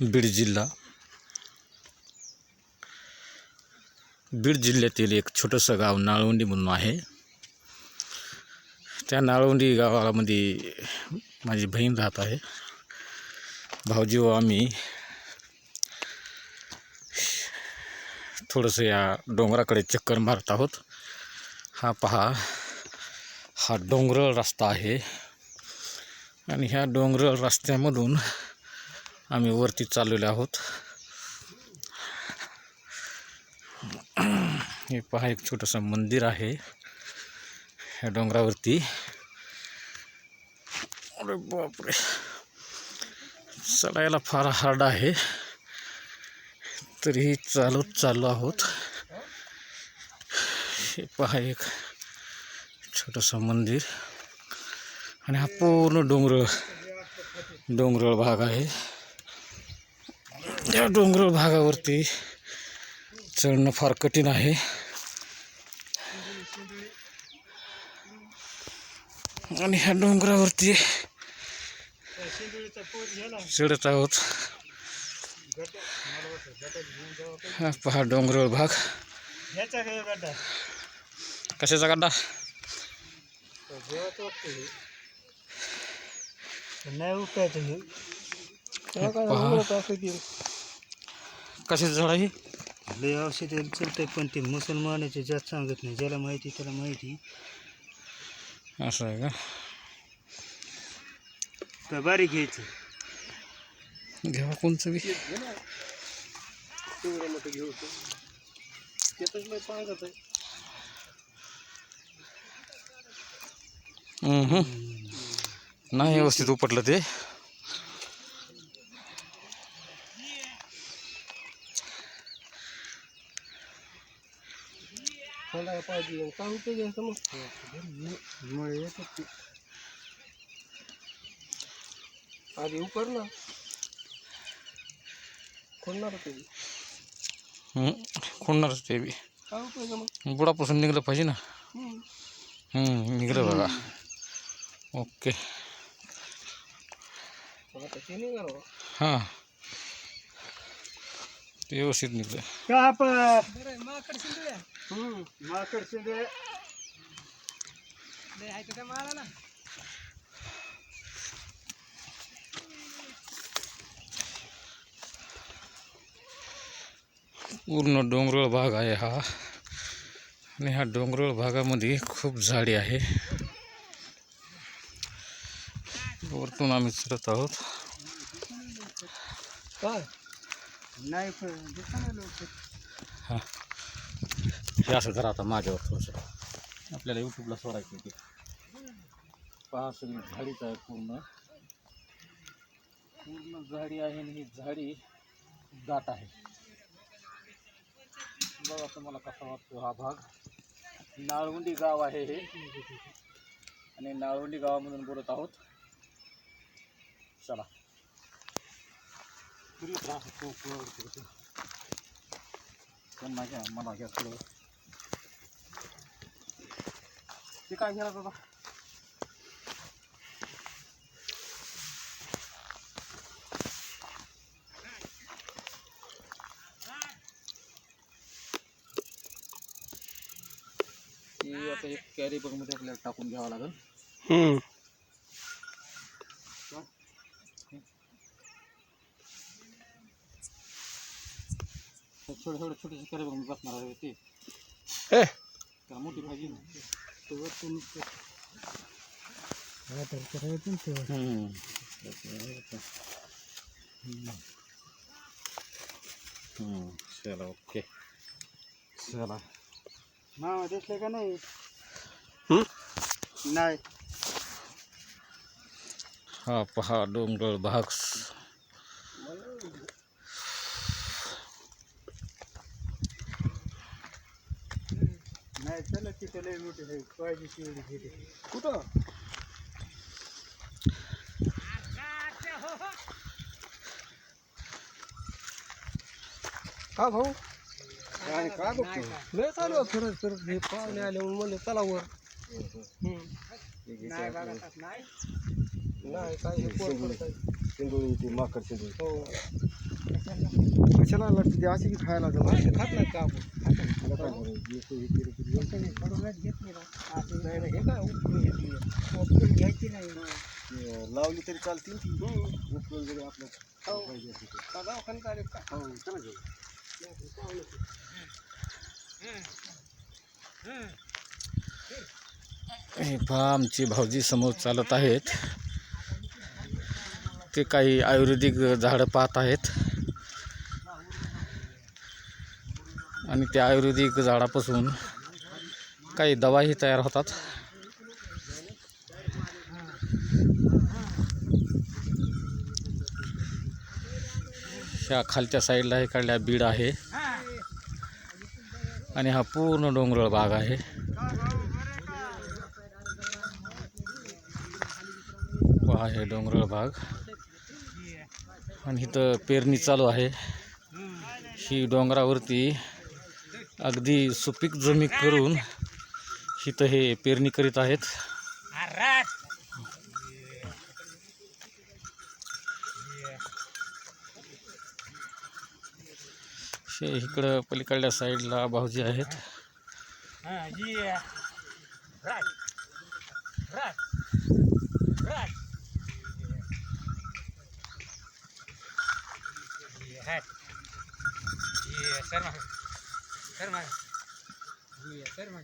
बीड जिल्हा. बीड जिल्ह्यातील एक छोटंसं गाव नाळवंडी म्हणून आहे. त्या नाळवंडी गावामध्ये माझी बहीण राहत आहे. भाऊजी व आम्ही थोडंसं या डोंगराकडे चक्कर मारत आहोत. हा पहा हा डोंगरळ रस्ता आहे. आणि ह्या डोंगरळ रस्त्यामधून आम्ही वरती चाललेलो आहोत. हे पहा एक छोटंसं मंदिर आहे. ह्या डोंगरावरती. अरे बापरे. चढायला फार हार्ड आहे. तरीही चालत चाललो आहोत. हे पहा एक छोटंसं मंदिर. आणि हा पूर्ण डोंगर डोंगराळ भाग आहे. या डोंगराळ भागावरती चढणं फार कठीण आहे. आणि ह्या डोंगरावरती चढत आहोत. हा पहा डोंगराळ भाग. कशाचा गड्डा? नाही. कशाचं झाड आहे लय औषध चलतंय पण ते मुसलमानाचे जात सांगत नाही. ज्याला माहिती त्याला माहिती. असं आहे का? बारीक घ्यायचं. घ्यावा कोणचं बी. हम्म. नाही व्यवस्थित उपटलं ते. पाहिजे काय उपयोग येतात ते आधी उपर ना. खोलणार ते. खोडणारच ते बी. काय उपयोग मग? बुडापासून निघलं पाहिजे ना. हम्म, निघलं बघा. ओके. हां. व्यवस्थित काप माकड शिंदे माकड शिंदे मारा पूर्ण डोंगराळ भाग आहे हा. आणि ह्या डोंगराळ भागामध्ये खूप झाडे आहे. वरतून आम्ही चढत आहोत. नाही हां. हे असं करा आता माझ्यावर थोडंसं. आपल्याला यूट्यूबला सोडायचं आहे ते. पहा सगळी झाडीच आहे पूर्ण. पूर्ण झाडी आहे आणि ही झाडी दाट आहे. बघा तुम्हाला कसा वाटतो हा भाग. नाळवंडी गाव आहे हे. आणि नाळवंडी गावामधून बोलत आहोत. चला. किती त्रास होतो त्यांना मला घ्या ते काय घ्या दादा ती आता एक कॅरी बॅगमध्ये आपल्याला टाकून घ्यावं लागेल. छोटे छोटे छोटे कॅरी बॅग बसणार आहे ते त्याला मोठी पाहिजे ना? हम्म. हम्म, चला ओके. चला. मामा दिसले का नाही? नाही. हा पहा डोंगर भाग नाही चला तिथं लय मोठी आहे पाहिजे तेवढी कुठं हा भाऊ काय काय बघतो लय चालू आहे फिरत फिरत हे पाहुणे आले म्हणून म्हणले चला वर नाही नाही नाही काय हे कोण करत आहे? सिंदुरी ती माकड सिंदुरी हो कशाला लागते ते अशी की खायला जाऊ? खात नाही का आपण? घ्यायची नाही लावली तरी चालतील. उपयोग जरी आपलं का हो चला घेऊ हे पहा आमचे भाऊजी समोर चालत आहेत. ते काही आयुर्वेदिक झाडं पाहत आहेत. आणि त्या आयुर्वेदिक झाडापासून काही दवाही तयार होतात. ह्या खालच्या साईडला हे काढल्या बीड आहे. आणि हा पूर्ण डोंगराळ भाग आहे. पहा हे डोंगराळ भाग. आणि इथं पेरणी चालू आहे. ही डोंगरावरती अगदी सुपीक जमीन करून इथं हे पेरणी करीत आहेत इकडं पलीकडल्या साईडला भाऊजी आहेत Ferma. Yeah, ferma.